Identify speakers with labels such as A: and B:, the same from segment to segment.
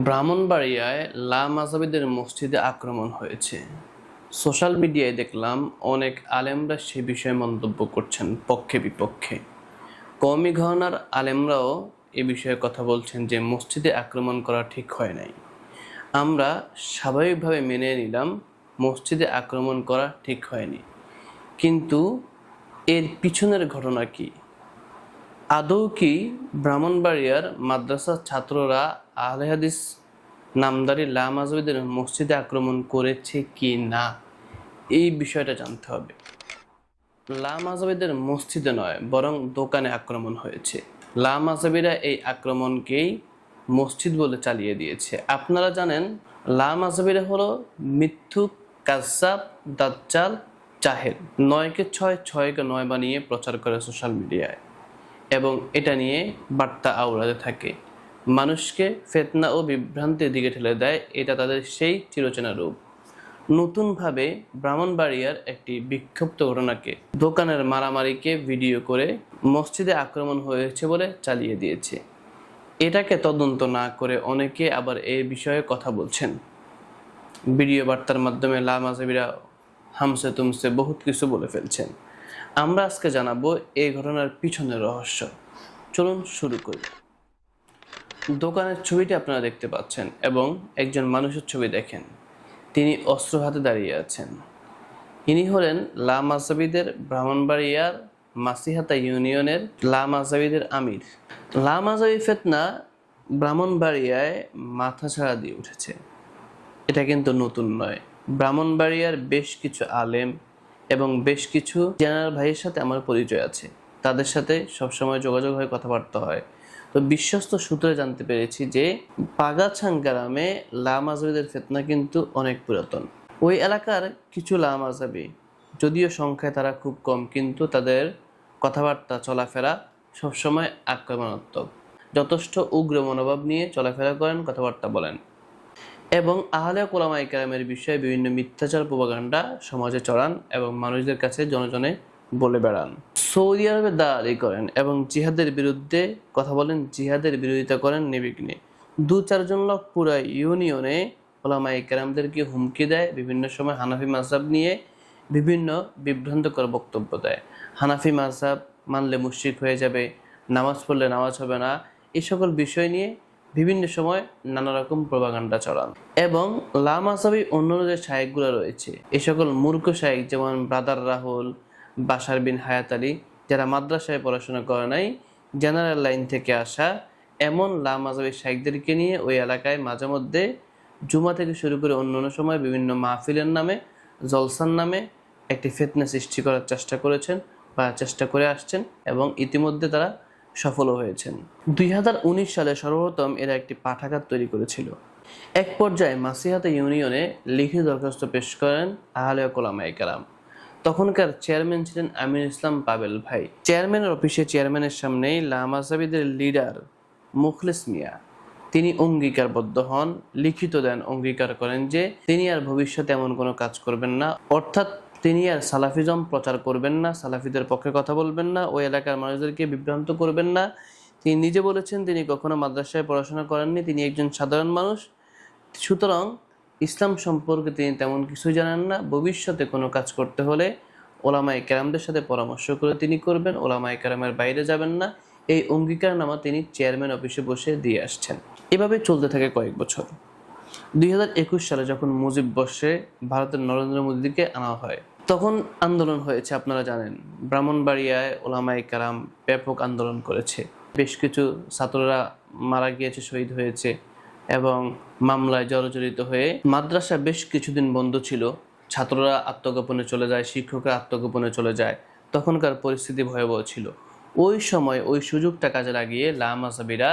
A: ব্রাহ্মণবাড়িয়ায় লা মাজাবিদের মসজিদে আক্রমণ হয়েছে। সোশ্যাল মিডিয়ায় দেখলাম অনেক আলেমরা সে বিষয়ে মন্তব্য করছেন পক্ষে বিপক্ষে। কওমি ঘরানার আলেমরাও এ বিষয়ে কথা বলছেন যে মসজিদে আক্রমণ করা ঠিক হয় নাই। আমরা স্বাভাবিকভাবে মেনে নিলাম মসজিদে আক্রমণ করা ঠিক হয়নি। কিন্তু এর পিছনের ঘটনা কি? আদৌ কি ব্রাহ্মণবাড়িয়ার মাদ্রাসার ছাত্ররা আহলে হাদিস নামদারি লা মাযহাবিদের মসজিদে আক্রমণ করেছে কি না? এই বিষয়টা জানতে হবে। লা মাযহাবিদের মসজিদে নয়, বরং দোকানে আক্রমণ হয়েছে। লা মাযহাবিরা এই আক্রমণকেই মসজিদ বলে চালিয়ে দিয়েছে। আপনারা জানেন লা মাযহাবিরা হলো মিথ্যুক কাজ্জাব, দাজ্জাল, জাহেল। নয়কে ছয়, ছয়কে নয় বানিয়ে প্রচার করে সোশ্যাল মিডিয়ায় এবং এটা নিয়ে বার্তা আওড়াতে থাকে। মানুষকে ফেতনা ও বিভ্রান্তির দিকে ঠেলে দেয়, এটা তাদের সেই চিরচেনা রূপ। নতুনভাবে ব্রাহ্মণবাড়িয়ার একটি বিক্ষিপ্ত ঘটনাকে দোকানের মারামারিকে ভিডিও করে মসজিদে আক্রমণ হয়েছে বলে চালিয়ে দিয়েছে। এটাকে তদন্ত না করে অনেকে আবার এই বিষয়ে কথা বলছেন। ভিডিও বার্তার মাধ্যমে লা মাঝাবিরা হামসে তুমসে বহুত কিছু বলে ফেলছেন। আমরা আজকে জানাব এই ঘটনার পিছনের রহস্য। চলুন শুরু করি। দোকানের ছবিটি আপনারা দেখতে পাচ্ছেন এবং একজন মানুষের ছবি দেখেন। তিনি অস্ত্র হাতে দাঁড়িয়ে আছেন। ইনি হলেন লা মাসাবিদের ব্রাহ্মণবাড়িয়ার মাসিহাতা ইউনিয়নের লা মাসাবিদের আমির। লা মাসাবি ফেতনা ব্রাহ্মণবাড়িয়ায় মাথা ছাড়া দিয়ে উঠেছে। এটা কিন্তু নতুন নয়। ব্রাহ্মণবাড়িয়ার বেশ কিছু আলেম এবং বেশ কিছু জেনারেল ভাইয়ের সাথে আমার পরিচয় আছে। তাদের সাথে সবসময় যোগাযোগ হয়ে কথাবার্তা হয়। তো বিশ্বস্ত সূত্রে জানতে পেরেছি যে পাগাছাং গ্রামে লা মাজাবিদের ফেতনা কিন্তু অনেক পুরাতন। ওই এলাকার কিছু লা মাজাবি যদিও সংখ্যায় তারা খুব কম, কিন্তু তাদের কথাবার্তা, চলাফেরা সবসময় আক্রমণাত্মক। যথেষ্ট উগ্র মনোভাব নিয়ে চলাফেরা করেন, কথাবার্তা বলেন। এবং আহলে কোলামা ইকরামের বিষয়ে বিভিন্ন মিথ্যাচার, প্রপাগান্ডা সমাজে চড়ান এবং মানুষদের কাছে জনজনে বলে বেড়ান। সৌদি আরবে দাঁড়ি করেন এবং জিহাদের বিরুদ্ধে কথা বলেন, জিহাদের বিরোধিতা করেন নির্বিঘ্নে দু চারজন লোক পুরো ইউনিয়নে ওলামা ইকরামদেরকে হুমকি দেয়, বিভিন্ন সময় হানাফি মাসাব নিয়ে বিভিন্ন বিভ্রান্তকর বক্তব্য দেয়। হানাফি মাসাব মানলে মুশরিক হয়ে যাবে, নামাজ পড়লে নামাজ হবে না এই সকল বিষয় নিয়ে বিভিন্ন সময় নানা রকম প্রভাকাণ্ডা চড়ান এবং লাম আসাবি অন্যান্য যে শায়েকগুলো রয়েছে। এই সকল মূর্খ শায়েক যেমন ব্রাদার রাহুল বাসার বিন হায়াত আলী, যারা মাদ্রাসায় পড়াশোনা করে নাই, জেনারেল লাইন থেকে আসা এমন লাম আজাবি শাইকদেরকে নিয়ে ওই এলাকায় মাঝে মধ্যে জুমা থেকে শুরু করে অন্য অন্য সময় বিভিন্ন মাহফিলের নামে, জলসার নামে একটি ফেতনা সৃষ্টি করার চেষ্টা করেছেন বা চেষ্টা করে আসছেন এবং ইতিমধ্যে তারা সফলও হয়েছেন। দুই হাজার উনিশ সালে সর্বপ্রথম এরা একটি পাঠাগার তৈরি করেছিল। এক পর্যায়ে মাসিহাতা ইউনিয়নে লিখিত দরখাস্ত পেশ করেন আহলে কোলামাই কালাম তখনকার চেয়ারম্যান ছিলেন আমির ইসলাম পাবেল ভাই। চেয়ারম্যানের অফিসে চেয়ারম্যানের সামনেই লামাসাবিদের লিডার মুখলেস মিয়া। তিনি অঙ্গীকারবদ্ধ হন, লিখিত দেন, অঙ্গীকার করেন যে তিনি আর ভবিষ্যতে এমন কোনো কাজ করবেন না। অর্থাৎ তিনি আর সালাফিজম প্রচার করবেন না, সালাফিদের পক্ষে কথা বলবেন না, ওই এলাকার মানুষদেরকে বিভ্রান্ত করবেন না। তিনি নিজে বলেছেন তিনি কখনো মাদ্রাসায় পড়াশোনা করেননি, তিনি একজন সাধারণ মানুষ। সুতরাং ইসলাম সম্পর্কে তিনি তেমন কিছুই জানেন না। ভবিষ্যতে কোনো কাজ করতে হলে ওলামাই কেরামদের সাথে পরামর্শ করে তিনি করবেন। ওলামাই কেরামের বাইরে যাবেন না। এই অঙ্গীকারনামা তিনি চেয়ারম্যান অফিসে বসে দিয়ে আসছেন। এভাবে চলতে থাকে কয়েক বছর। দুই হাজার একুশ সালে যখন মুজিব বর্ষে ভারতের নরেন্দ্র মোদীকে আনা হয়, তখন আন্দোলন হয়েছে, আপনারা জানেন। ব্রাহ্মণবাড়িয়ায় ওলামাই কারাম ব্যাপক আন্দোলন করেছে। বেশ কিছু ছাত্ররা মারা গিয়েছে, শহীদ হয়েছে। এবং মামলায় জড়জড়িত হয়ে মাদ্রাসা বেশ কিছুদিন বন্ধ ছিল। ছাত্ররা আত্মগোপনে চলে যায়, শিক্ষকরা আত্মগোপনে চলে যায়। তখনকার পরিস্থিতি ভয়াবহ ছিল। ওই সময় ওই সুযোগটা কাজে লাগিয়ে লামাসাবিরা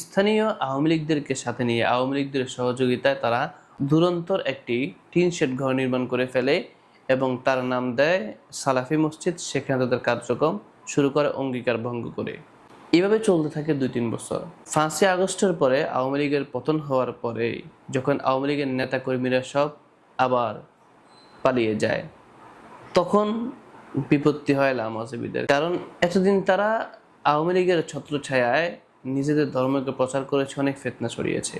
A: স্থানীয় আওয়ামী লীগদেরকে সাথে নিয়ে, আওয়ামী লীগদের সহযোগিতায় তারা দুরন্তর একটি টিন শেড ঘর নির্মাণ করে ফেলে এবং তার নাম দেয় সালাফি মসজিদ, সেখানে তাদের কার্যক্রম শুরু করে অঙ্গীকার ভঙ্গ করে। এভাবে চলতে থাকে দুই তিন বছর। পাঁচই আগস্টের পরে আওয়ামী লীগের পতন হওয়ার পরে যখন আওয়ামী লীগের নেতা কর্মীরা সব আবার পালিয়ে যায়, তখন বিপত্তি হয় লামাজবিদের। কারণ এতদিন তারা আওয়ামী লীগের ছত্রছায়ায় নিজেদের ধর্মকে প্রচার করেছে, অনেক ফেতনা ছড়িয়েছে।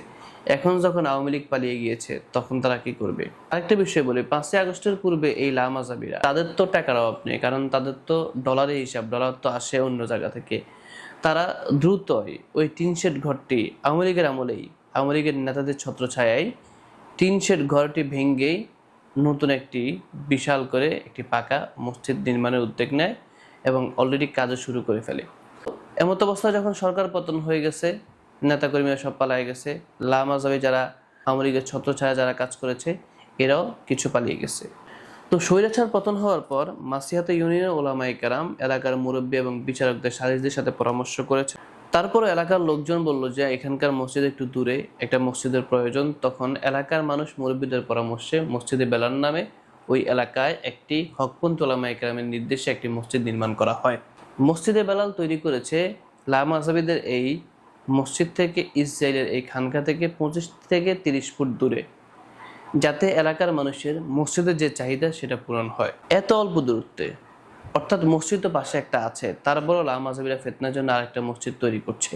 A: এখন যখন আওয়ামী লীগ পালিয়ে গিয়েছে, তখন তারা কি করবে? আরেকটা বিষয় বলি, পাঁচই আগস্টের পূর্বে এই লামাজাবিরা, তাদের তো টাকার অভাব নেই, কারণ তাদের তো ডলারের হিসাব ডলার তো আসে অন্য জায়গা থেকে। তারা দ্রুতই ওই টিন শেড ঘরটি আওয়ামী লীগের আমলেই, আওয়ামী লীগের নেতাদের ছত্রছায়ায় শেড ঘরটি ভেঙ্গেই নতুন একটি বিশাল করে একটি পাকা মসজিদ নির্মাণের উদ্যোগ নেয় এবং অলরেডি কাজও শুরু করে ফেলে। এমত অবস্থায় যখন সরকার পতন হয়ে গেছে, নেতাকর্মীরা সব পালিয়ে গেছে, লামাজাবি যারা আওয়ামী লীগের ছত্রছায়া যারা কাজ করেছে, এরাও কিছু পালিয়ে গেছে। তো স্বৈরাচার পতন হওয়ার পর মাসিহাতে ইউনিয়নের ওলামাই কারাম, এলাকার মুরব্বী এবং বিচারকদের সালিসদের সাথে পরামর্শ করেছে। তারপর এলাকার লোকজন বলল যে, এখানকার মসজিদ একটু দূরে, একটা মসজিদের প্রয়োজন। তখন এলাকার মানুষ মুরব্বীদের পরামর্শে মসজিদে বেলার নামে ওই এলাকায় একটি হকপন্থ ওলামা একরামের নির্দেশে একটি মসজিদ নির্মাণ করা হয়। মসজিদে বেলাল তৈরি করেছে লামা আসাবিদের এই মসজিদ থেকে ইসরায়েলের এই খানকা থেকে পঁচিশ থেকে তিরিশ ফুট দূরে। যাতে এলাকার মানুষের মসজিদের যে চাহিদা সেটা পূরণ হয়। এত অল্প দূরত্বে, অর্থাৎ মসজিদ তো পাশে একটা আছে তারপরও লামাজাবিরা ফেতনার জন্য আরেকটা মসজিদ তৈরি করছে।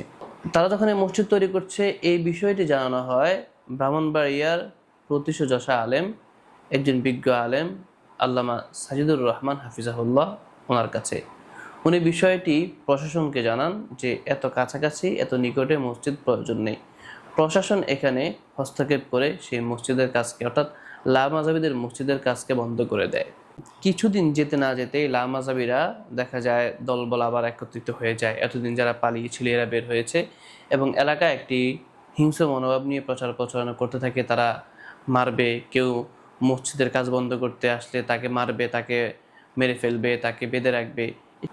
A: তারা যখন এই মসজিদ তৈরি করছে, এই বিষয়টি জানানো হয় ব্রাহ্মণবাড়িয়ার প্রতিশ যশা আলেম, একজন বিজ্ঞ আলেম, আল্লামা সাজিদুর রহমান হাফিজাহুল্লাহ ওনার কাছে। উনি বিষয়টি প্রশাসনকে জানান যে এত কাছাকাছি, এত নিকটে মসজিদ প্রয়োজন নেই। প্রশাসন এখানে হস্তক্ষেপ করে সেই মসজিদের কাজকে, অর্থাৎ লামাজাবিদের মসজিদের কাজকে বন্ধ করে দেয়। কিছুদিন যেতে না যেতেই লামাজাবিরা দেখা যায় দলবল আবার একত্রিত হয়ে যায়। এতদিন যারা পালিয়েছিল এরা বের হয়েছে এবং এলাকায় একটি হিংস্র মনোভাব নিয়ে প্রচার প্রচারণা করতে থাকে। তারা মারবে, কেউ মসজিদের কাজ বন্ধ করতে আসলে তাকে মারবে, তাকে মেরে ফেলবে, তাকে বেঁধে রাখবে।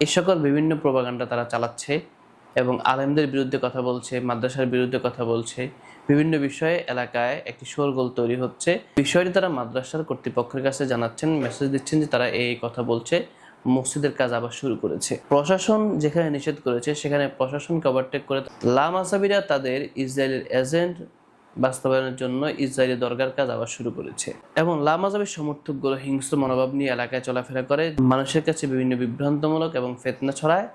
A: এই সকল বিভিন্ন প্রবাগান্ডা তারা চালাচ্ছে। এবং আলেমদের বিরুদ্ধে কথা বলছে, মাদ্রাসার বিরুদ্ধে কথা বলছে। বিভিন্ন বিষয়ে এলাকায় একটি শোরগোল তৈরি হচ্ছে। বিষয়টি তারা মাদ্রাসার কর্তৃপক্ষের কাছে জানাচ্ছেন মেসেজ দিচ্ছেন যে তারা এই কথা বলছে। মসজিদের কাজ আবার শুরু করেছে। প্রশাসন যেখানে নিষেধ করেছে, সেখানে প্রশাসনকে ওভারটেক করে লামাসাবিরা তাদের ইসরায়েলের এজেন্ট বাস্তবায়নের জন্য ইসরায়েলি দরগার কাজ আবার শুরু করেছে। এবং লামাজাবের সমর্থকগুলো হিংস্র মনোভাব নিয়ে এলাকায় চলাফেরা করে। মানুষের কাছে বিভিন্ন বিভ্রান্তমূলক এবং ফেতনা ছড়ায়।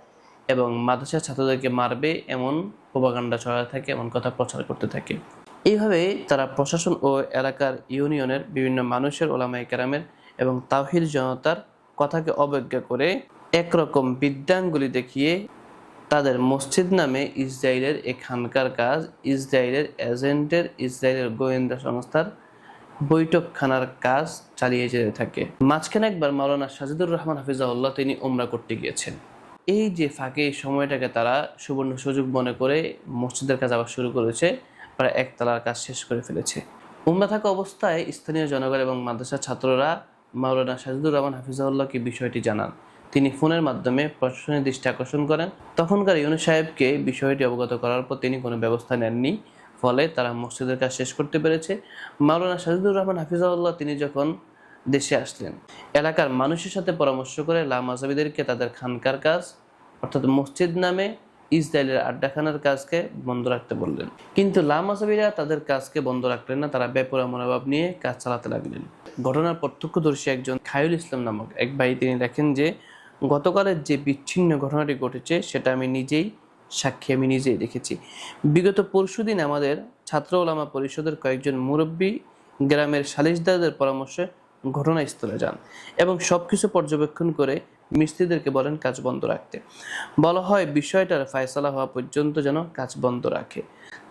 A: এবং মাদ্রাসার ছাত্রদেরকে মারবে এমন প্রবাগান্ডা ছড়াতে থাকে, এমন কথা প্রচার করতে থাকে। এইভাবে তারা প্রশাসন ও এলাকার ইউনিয়নের বিভিন্ন মানুষের ওলামাই কেরামের এবং তাহির জনতার কথাকে অবজ্ঞা করে একরকম বিদ্যাঙ্গুলি দেখিয়ে তাদের মসজিদ নামে ইসরায়েলের এই খানকার কাজ ইসরায়েলের এজেন্টের ইসরায়েলের গোয়েন্দা সংস্থার বৈঠকখানার কাজ চালিয়ে যেতে থাকে। মাঝখানে একবার মাওলানা সাজিদুর রহমান হাফিজাউল্লাহ তিনি উমরা করতে গিয়েছেন। এই যে ফাঁকে এই সময়টাকে তারা সুবর্ণ সুযোগ মনে করে মসজিদের কাজ আবার শুরু করেছে, প্রায় একতলার কাজ শেষ করে ফেলেছে। উমরা থাকা অবস্থায় স্থানীয় জনগণ এবং মাদ্রাসার ছাত্ররা মাওলানা সাজিদুর রহমান হাফিজাউল্লাহকে বিষয়টি জানান। তিনি ফোনের মাধ্যমে প্রশাসনের দৃষ্টি আকর্ষণ করেন। তখনকার ইউনুস সাহেবকে বিষয়টি অবগত করার পর তিনি কোনো ব্যবস্থা নেননি। ফলে তারা মসজিদের কাজ শেষ করতে পেরেছে। মাওলানা সাজিদুর রহমান হাফিজাউল্লাহ তিনি যখন দেশে আসলেন। এলাকার মানুষের সাথে পরামর্শ করে লামাজাবিদেরকে তাদের খানকার কাজ, অর্থাৎ মসজিদ নামে ইসরায়েলের আড্ডাখানার কাজকে বন্ধ রাখতে বললেন। কিন্তু লামাজাবিরা তাদের কাজকে বন্ধ রাখলেন না, তারা বেপরা মনোভাব নিয়ে কাজ চালাতে লাগলেন। ঘটনার প্রত্যক্ষদর্শী একজন খায়ুল ইসলাম নামক এক ভাই, তিনি দেখেন যে, গতকালের যে বিচ্ছিন্ন ঘটনাটি ঘটেছে, সেটা আমি নিজেই, সাক্ষী আমি নিজেই দেখেছি। বিগত পরশুদিন আমাদের ছাত্র ওলামা পরিষদের কয়েকজন মুরব্বী গ্রামের সালিশদারদের পরামর্শে ঘটনাস্থলে যান এবং সব কিছু পর্যবেক্ষণ করে মিস্ত্রিদেরকে বলেন কাজ বন্ধ রাখতে। বলা হয়, বিষয়টার ফায়সালা হওয়া পর্যন্ত যেন কাজ বন্ধ রাখে।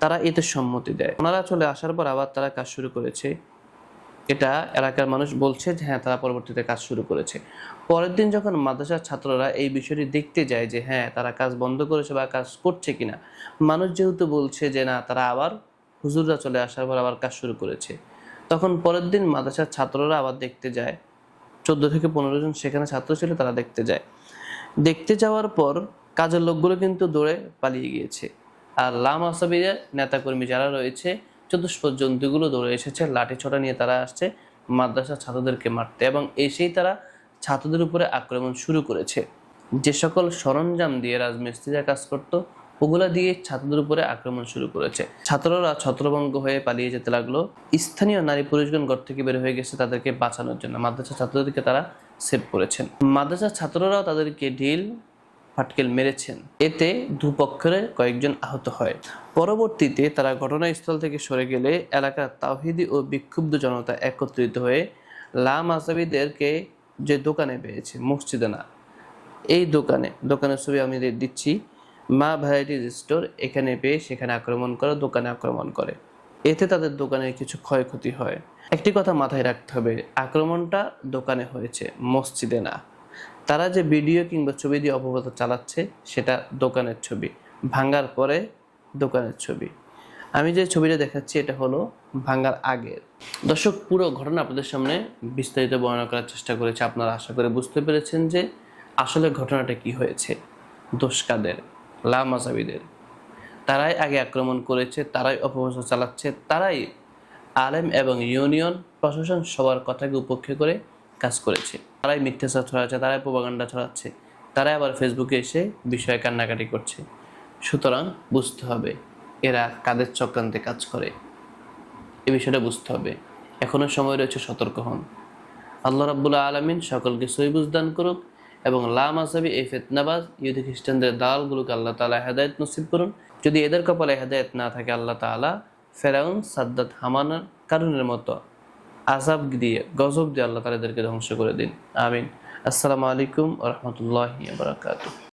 A: তারা এতে সম্মতি দেয়। ওনারা চলে আসার পর আবার তারা কাজ শুরু করেছে। এটা এলাকার মানুষ বলছে যে হ্যাঁ তারা পরবর্তীতে কাজ শুরু করেছে। পরের দিন যখন মাদ্রাসার ছাত্ররা এই বিষয়টি দেখতে যায় যে হ্যাঁ তারা কাজ বন্ধ করেছে বা কাজ করছে কিনা? মানুষ যেহেতু বলছে যে, না, তারা আবার হুজুররা চলে আসার পর আবার কাজ শুরু করেছে। তখন পরের দিন মাদ্রাসার ছাত্ররা আবার দেখতে যায়। চোদ্দ থেকে পনেরো জন সেখানে ছাত্র ছিল, তারা দেখতে যায়। দেখতে যাওয়ার পর কাজের লোকগুলো কিন্তু দৌড়ে পালিয়ে গিয়েছে। আর লাম আসাবিদের নেতাকর্মী যারা রয়েছে, চতুষ্পদ জন্তুগুলো দৌড়ে এসেছে, লাঠি ছোটা নিয়ে তারা আসছে মাদ্রাসার ছাত্রদেরকে মারতে এবং এসেই তারা ছাত্রদের উপরে আক্রমণ শুরু করেছে। যে সকল সরঞ্জাম দিয়ে রাজমিস্ত্রিরা কাজ করতো ওগুলা দিয়ে ছাত্রদের উপরে আক্রমণ শুরু করেছে। ছাত্ররা ছত্রভঙ্গ হয়ে পালিয়ে যেতে লাগল। স্থানীয় নারী পুরুষগণ ঘর থেকে বের হয়ে গেছে তাদেরকে বাঁচানোর জন্য। মাদ্রাসা ছাত্রদেরকে তারা সেভ করেছেন। মাদ্রাসা ছাত্ররাও তাদেরকে ঢিল, ফাটকেল মেরেছেন। এতে দুপক্ষের কয়েকজন আহত হয়। পরবর্তীতে তারা ঘটনাস্থল থেকে সরে গেলে এলাকার তাওহিদি ও বিক্ষুব্ধ জনতা একত্রিত হয়ে লাম মাসাবিদেরকে যে দোকানে পেয়েছে, মসজিদে না, এই দোকানে, দোকানের ছবি আমি দিচ্ছি। মা ভ্যারাইটিজ স্টোর এখানে পেয়ে সেখানে আক্রমণ করে, দোকানে আক্রমণ করে। এতে তাদের দোকানের কিছু ক্ষয়ক্ষতি হয়। একটি কথা মাথায় রাখতে হবে, আক্রমণটা দোকানে হয়েছে, মসজিদে না। তারা যে ভিডিও কিংবা ছবি দিয়ে অপবাদ চালাচ্ছে, সেটা দোকানের ছবি। ভাঙ্গার পরে দোকানের ছবি। আমি যে ছবিটা দেখাচ্ছি, এটা হলো ভাঙ্গার আগের। দর্শক, পুরো ঘটনা আপনাদের সামনে বিস্তারিত বর্ণনা করার চেষ্টা করেছে। আপনারা আশা করে বুঝতে পেরেছেন যে আসলে ঘটনাটা কি হয়েছে। দোষ কাদের? লা মাসাবিদের। তারাই আগে আক্রমণ করেছে, তারাই অপপ্রচার চালাচ্ছে, তারাই আলেম এবং ইউনিয়ন প্রশাসন সবার কথাকে উপেক্ষা করে কাজ করেছে। তারাই মিথ্যাচার ছড়াচ্ছে, তারাই প্রবাগান্ডা ছড়াচ্ছে, তারাই আবার ফেসবুকে এসে বিষয়ে কান্নাকাটি করছে। সুতরাং বুঝতে হবে, এরা কাদের চক্রান্তে কাজ করে। এ বিষয়টা বুঝতে হবে। এখনও সময় রয়েছে সতর্ক হন। আল্লাহ রাব্বুল্লাহ আলমিন সকলকে সহিবুজ দান করুক। এবং লা মাসাবি এই ফেতনাবাজ ইহুদি খ্রিস্টানদের দালগুলোকে আল্লাহ তালা হেদায়ত নসিব করুন। যদি এদের কপালে হেদায়ত না থাকে, আল্লাহ তালা ফেরাউন, সাদ্দাত, হামানার কারণের মতো আজাব দিয়ে, গজব দিয়ে আল্লাহ তালা এদেরকে ধ্বংস করে দিন। আমিন। আসসালামু আলাইকুম রহমতুল্লাহ বারাকাতুহ।